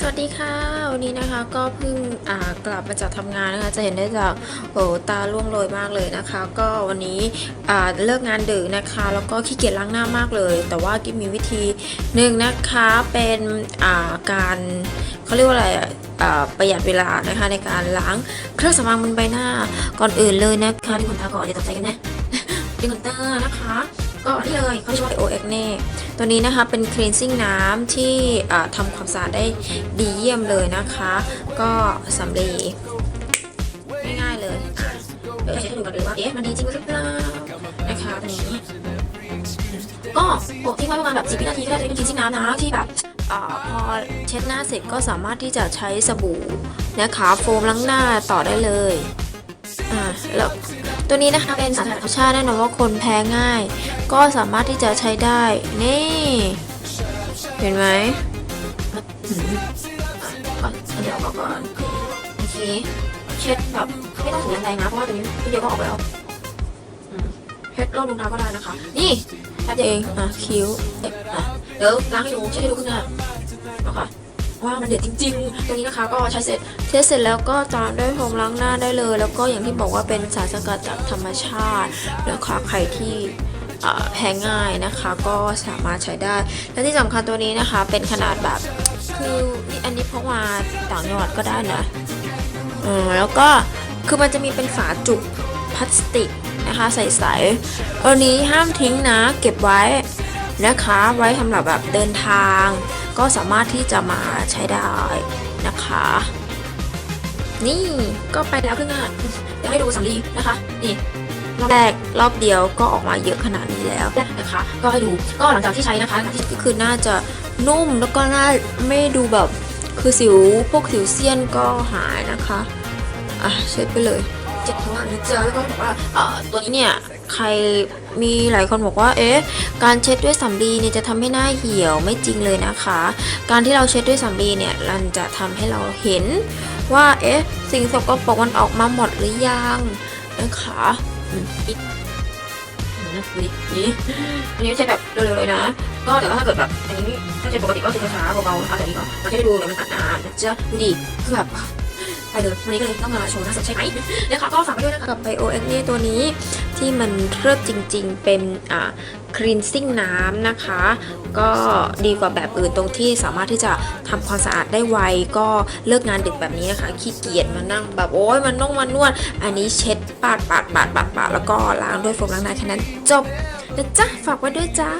สวัสดีค่ะ วันนี้นะคะก็เพิ่งกลับมาจากทำงานนะคะ จะเห็นได้จากโอ้ตาล่วงโรยมากเลยนะคะ ก็วันนี้เลิกงานดึกนะคะ แล้วก็ขี้เกียจล้างหน้ามากเลย แต่ว่ากิ๊มีวิธีหนึ่งนะคะเป็นาการเขาเรียกว่าอะไรประหยัดเวลานะคะในการล้างเครื่องสำอางบนใบหน้าก่อนอื่นเลยนะคะที่คุณตาก่อนอย่าตกใจกันนะดิคอนเตอร์นะคะ ก็นี่เลยเขาเรียกว่า o x เน่ตัวนี้นะคะเป็น cleansing น้ำที่อ่าทำความสะอาดได้ดีเยี่ยมเลยนะคะ ก็สำลีง่ายๆเลยเดี๋ยวจะเช็คดูกันเลยว่าเอ๊ะมันดีจริงหรือเปล่านะคะตัวนี้ก็ปกทิ้งไว้ประมาณแบบ10วินาทีก็ได้จะเป็น cleansing น้ำนะที่แบบอพอเช็ดหน้าเสร็จก็สามารถที่จะใช้สบู่นะคะโฟมล้างหน้าต่อได้เลยอ่าแล้ว ตัวนี้นะคะเป็นสารธรรมชาติแน่นอนว่าคนแพ้ง่าย ก็สามารถที่จะใช้ได้ นี่ เห็นไหมอืมอะก่อนเดี๋ยวเอาก่อนโอเคเช็ดแบบไม่ต้องถูแรงนะเพราะว่าตัวนี้ทีเดียวก็ออกแล้วอืมเช็ดรอบรองเท้าก็ได้นะคะ นี่แป๊บเดียวเองอะคิ้วเอ๊ะอะเดี๋ยวล้างให้ดูเช็ดให้ดูขึ้นหน้านะคะ ว่ามันเด็ดจริงๆตัวนี้นะคะก็ใช้เสร็จเทสเสร็จแล้วก็ตามด้วยโฟมล้างหน้าได้เลย แล้วก็อย่างที่บอกว่าเป็นสารสกัดจากธรรมชาตินะคะใครที่แพ้ง่ายนะคะก็สามารถใช้ได้ และที่สำคัญตัวนี้นะคะเป็นขนาดแบบคือนี่อันนี้พกมาต่างจังหวัดก็ได้นะอืมแล้วก็คือมันจะมีเป็นฝาจุกพลาสติกนะคะใสๆอันนี้ห้ามทิ้งนะเก็บไว้นะคะ ไว้สำหรับแบบเดินทาง ก็สามารถที่จะมาใช้ได้นะคะ นี่ก็ไปแล้วครึ่งงานเดี๋ยวให้ดูสำลีนะคะ นี่รอบแรกรอบเดียวก็ออกมาเยอะขนาดนี้แล้วนะคะ ก็ให้ดูก็หลังจากที่ใช้นะคะหลังจากที่ก็คือน่าจะนุ่มแล้วก็น่าไม่ดูแบบคือสิวพวกสิวเซียนก็หายนะคะอะเช็ดไปเลยเจ็บท้องนะจ๊ะแล้วก็บอกว่าเออตัวนี้เนี่ย ใครมีหลายคนบอกว่า เอ๊ะ การเช็ดด้วยสำลีเนี่ยจะทำให้หน้าเหี่ยวไม่จริงเลยนะคะ การที่เราเช็ดด้วยสำลีเนี่ยมันจะทำให้เราเห็นว่า เอ๊ะ สิ่งสกปรกมันออกมาหมดหรือยังนะคะอืมอีกอืมดูดินี่อันนี้ไม่ใช่แบบเร็วๆเลยนะ ก็แต่ว่าถ้าเกิดแบบอันนี้ถ้าใช้ปกติก็คือช้าๆเบาๆนะคะแต่นี้ก็มาให้ดูเดี๋ยวมันตัดนานจะดูดิคือแบบ ไปเลยวันนี้ก็เลยต้องมาโชว์หน้าสดใช่ไหมนะคะก็ฝากไปด้วยนะคะกับไบโอเอ็กนี่ตัวนี้ที่มันเลิศจริง ๆ เป็นอ่า cleansing น้ำนะคะ ก็ดีกว่าแบบอื่นตรงที่สามารถที่จะทำความสะอาดได้ไวก็เลิกงานดึกแบบนี้นะคะ ขี้เกียจมานั่งแบบโอ้ยมันต้องมานวด อันนี้เช็ดปาดปาดปาดปาดปาดแล้วก็ล้างด้วยโฟมล้างหน้าแค่นั้นจบนะจ๊ะฝากไว้ด้วยจ้า